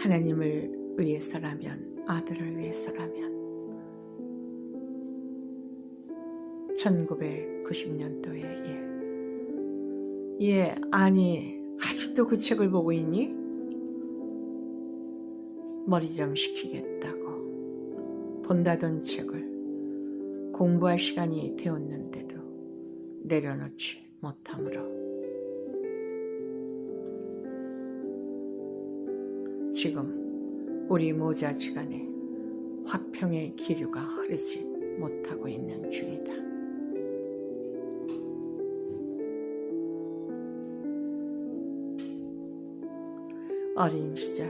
하나님을 위해서라면, 아들을 위해서라면, 1990년도의 일. 예, 아니, 아직도 그 책을 보고 있니? 머리 좀 식히겠다고. 본다던 책을 공부할 시간이 되었는데도 내려놓지 못하므로. 지금 우리 모자지간에 화평의 기류가 흐르지 못하고 있는 중이다. 어린 시절,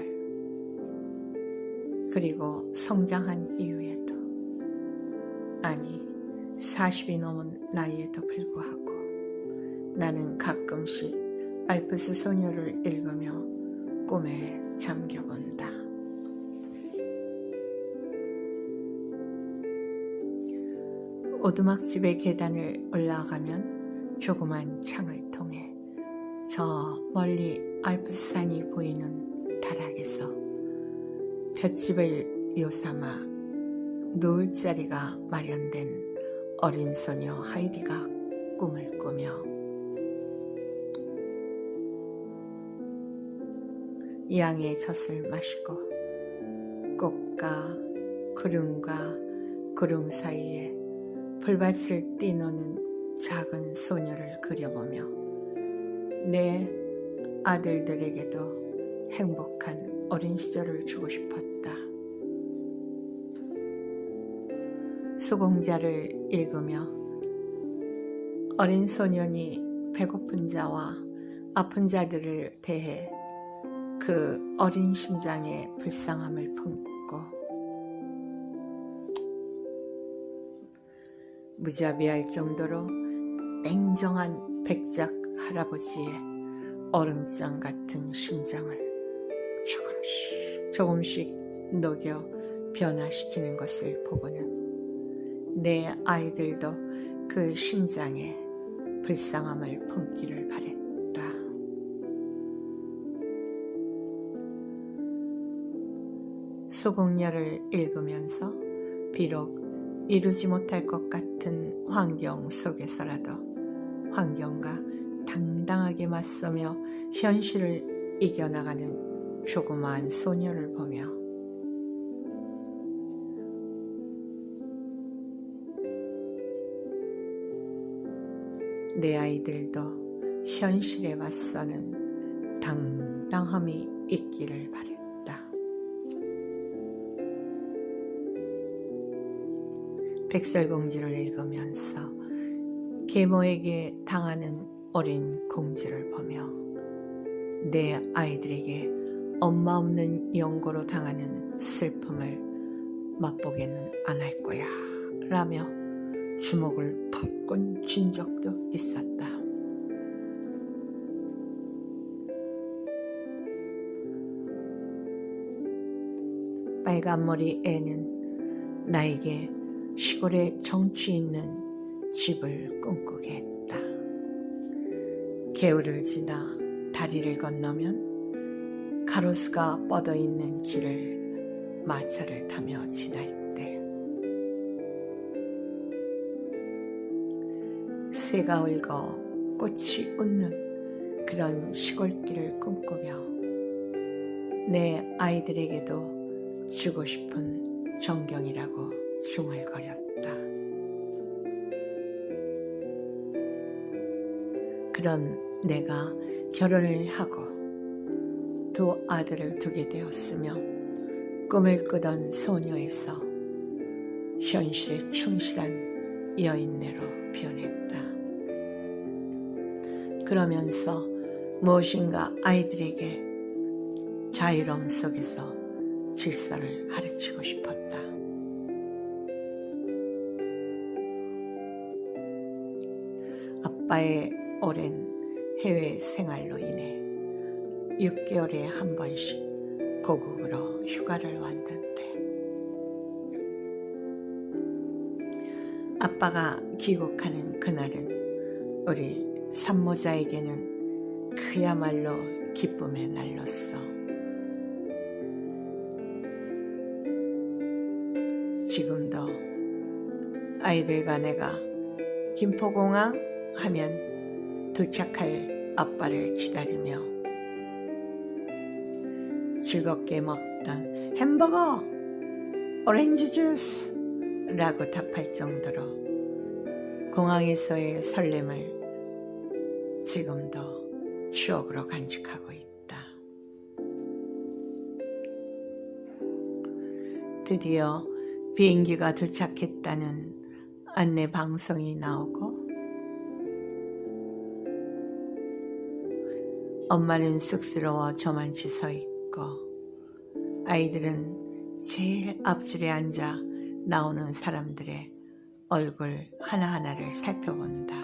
그리고 성장한 이후에도, 아니, 40이 넘은 나이에도 불구하고 나는 가끔씩 알프스 소녀를 읽으며 꿈에 잠겨본다. 오두막집의 계단을 올라가면 조그만 창을 통해 저 멀리 알프스산이 보이는 다락에서 볏집을 요삼아 누울 자리가 마련된 어린 소녀 하이디가 꿈을 꾸며 양의 젖을 마시고 꽃과 구름과 구름 사이에 불밭을 뛰노는 작은 소녀를 그려보며 내 아들들에게도 행복한 어린 시절을 주고 싶었다. 수공자를 읽으며 어린 소년이 배고픈 자와 아픈 자들을 대해 그 어린 심장의 불쌍함을 품고 무자비할 정도로 냉정한 백작 할아버지의 얼음장 같은 심장을 조금씩 조금씩 녹여 변화시키는 것을 보고는 내 아이들도 그 심장에 불쌍함을 품기를 바랬다. 수공녀를 읽으면서 비록 이루지 못할 것 같은 환경 속에서라도 환경과 당당하게 맞서며 현실을 이겨나가는 조그마한 소녀를 보며 내 아이들도 현실에 맞서는 당당함이 있기를 바랬 백설공주를 읽으면서 계모에게 당하는 어린 공주를 보며 내 아이들에게 엄마 없는 영고로 당하는 슬픔을 맛보게는 안 할 거야 라며 주먹을 푹쥔 적도 있었다. 빨간머리 애는 나에게 시골에 정취 있는 집을 꿈꾸게 했다. 개울을 지나 다리를 건너면 가로수가 뻗어 있는 길을 마차를 타며 지날 때 새가 울고 꽃이 웃는 그런 시골길을 꿈꾸며 내 아이들에게도 주고 싶은 정경이라고 중얼거렸다. 그런 내가 결혼을 하고 두 아들을 두게 되었으며 꿈을 꾸던 소녀에서 현실에 충실한 여인네로 변했다. 그러면서 무엇인가 아이들에게 자유로움 속에서 질서를 가르치고 싶었다. 아빠의 오랜 해외 생활로 인해 6개월에 한 번씩 고국으로 휴가를 왔는데 아빠가 귀국하는 그날은 우리 산모자에게는 그야말로 기쁨의 날로서 지금도 아이들과 내가 김포공항 하면 도착할 아빠를 기다리며 즐겁게 먹던 햄버거, 오렌지 주스 라고 답할 정도로 공항에서의 설렘을 지금도 추억으로 간직하고 있다. 드디어 비행기가 도착했다는 안내 방송이 나오고 엄마는 쑥스러워 저만치 서 있고 아이들은 제일 앞줄에 앉아 나오는 사람들의 얼굴 하나하나를 살펴본다.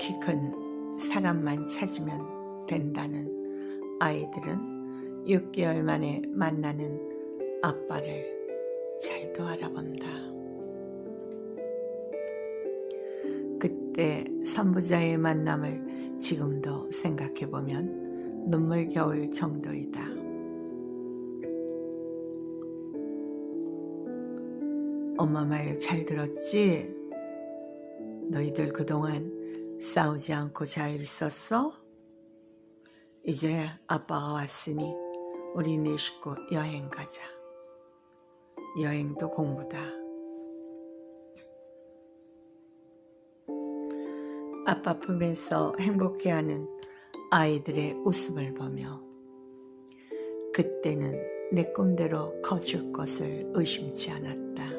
키 큰 사람만 찾으면 된다는 아이들은 6개월 만에 만나는 아빠를 잘도 알아본다. 그때 선부자의 만남을 지금도 생각해보면 눈물겨울 정도이다. 엄마 말 잘 들었지? 너희들 그동안 싸우지 않고 잘 있었어? 이제 아빠가 왔으니 우리 네 식구 여행 가자. 여행도 공부다. 아빠 품에서 행복해하는 아이들의 웃음을 보며 그때는 내 꿈대로 커줄 것을 의심치 않았다.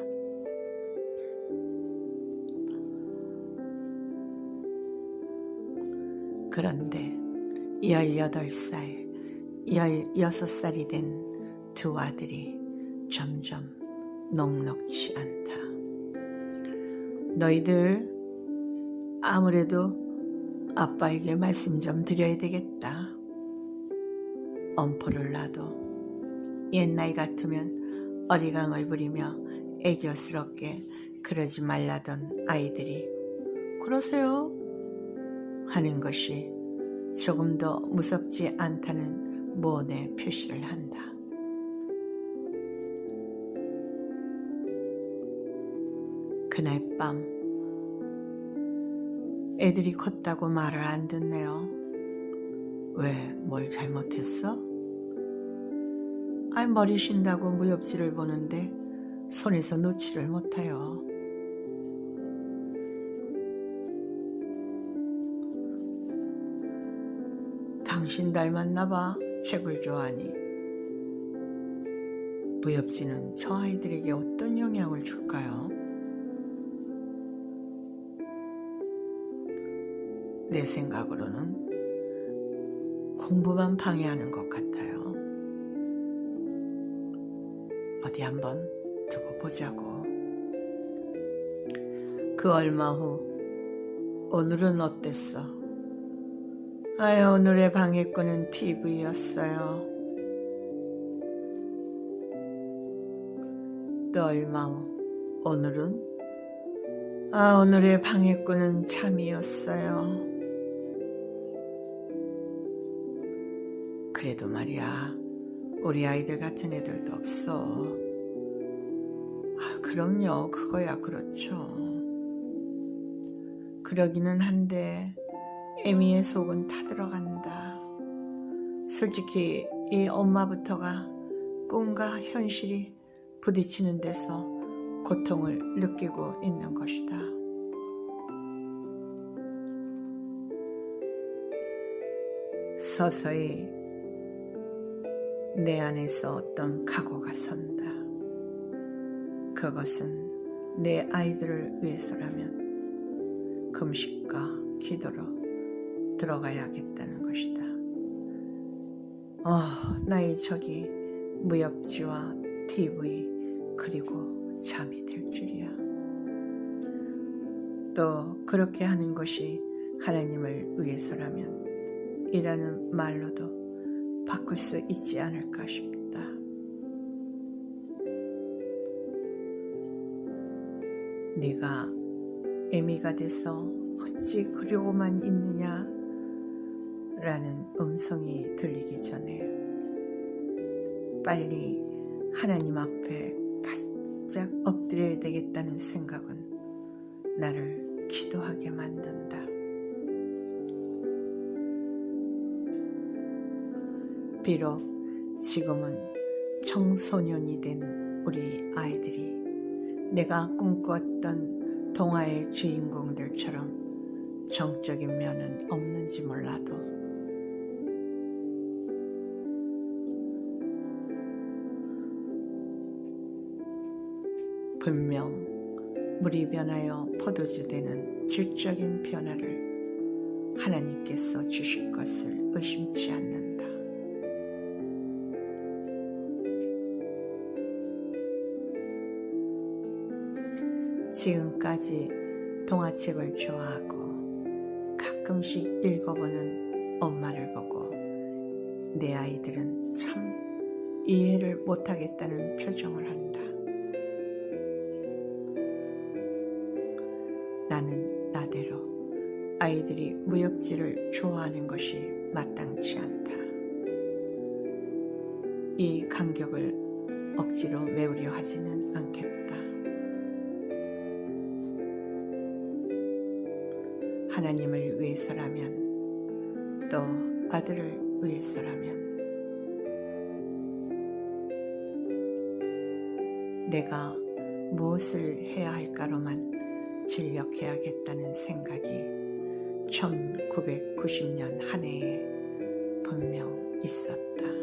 그런데 18살, 16살이 된 두 아들이 점점 녹록치 않다. 너희들 아무래도 아빠에게 말씀 좀 드려야 되겠다. 엄포를 놔도 옛날 같으면 어리광을 부리며 애교스럽게 그러지 말라던 아이들이 그러세요 하는 것이 조금 더 무섭지 않다는 무언의 표시를 한다. 그날 밤 애들이 컸다고 말을 안 듣네요. 왜, 뭘 잘못했어? 아이, 머리 쉰다고 무협지를 보는데 손에서 놓지를 못해요. 당신 닮았나 봐. 책을 좋아하니. 무협지는 저 아이들에게 어떤 영향을 줄까요? 내 생각으로는 공부만 방해하는 것 같아요. 어디 한번 두고 보자고. 그 얼마 후, 오늘은 어땠어? 아유, 오늘의 방해꾼은 TV였어요. 또 얼마 후, 오늘은? 아, 오늘의 방해꾼은 참이었어요. 그래도 말이야, 우리 아이들 같은 애들도 없어. 아, 그럼요, 그거야 그렇죠. 그러기는 한데, 애미의 속은 타들어간다. 솔직히 이 엄마부터가 꿈과 현실이 부딪히는 데서 고통을 느끼고 있는 것이다. 서서히 내 안에서 어떤 각오가 선다. 그것은 내 아이들을 위해서라면 금식과 기도로 들어가야겠다는 것이다. 어, 나의 적이 무협지와 TV 그리고 잠이 될 줄이야. 또 그렇게 하는 것이 하나님을 위해서라면 이라는 말로도 바꿀 수 있지 않을까 싶다. 네가 애미가 돼서 어찌 그러고만 있느냐 라는 음성이 들리기 전에 빨리 하나님 앞에 바짝 엎드려야 되겠다는 생각은 나를 기도하게 만든다. 비록 지금은 청소년이 된 우리 아이들이 내가 꿈꿨던 동화의 주인공들처럼 정적인 면은 없는지 몰라도 분명 물이 변하여 포도주 되는 질적인 변화를 하나님께서 주실 것을 의심치 않는다. 지금까지 동화책을 좋아하고 가끔씩 읽어보는 엄마를 보고 내 아이들은 참 이해를 못하겠다는 표정을 한다. 나는 나대로 아이들이 무협지를 좋아하는 것이 마땅치 않다. 이 간격을 억지로 메우려 하지는 않겠다. 하나님을 위해서라면 또 아들을 위해서라면 내가 무엇을 해야 할까로만 진력해야겠다는 생각이 1990년 한 해에 분명 있었다.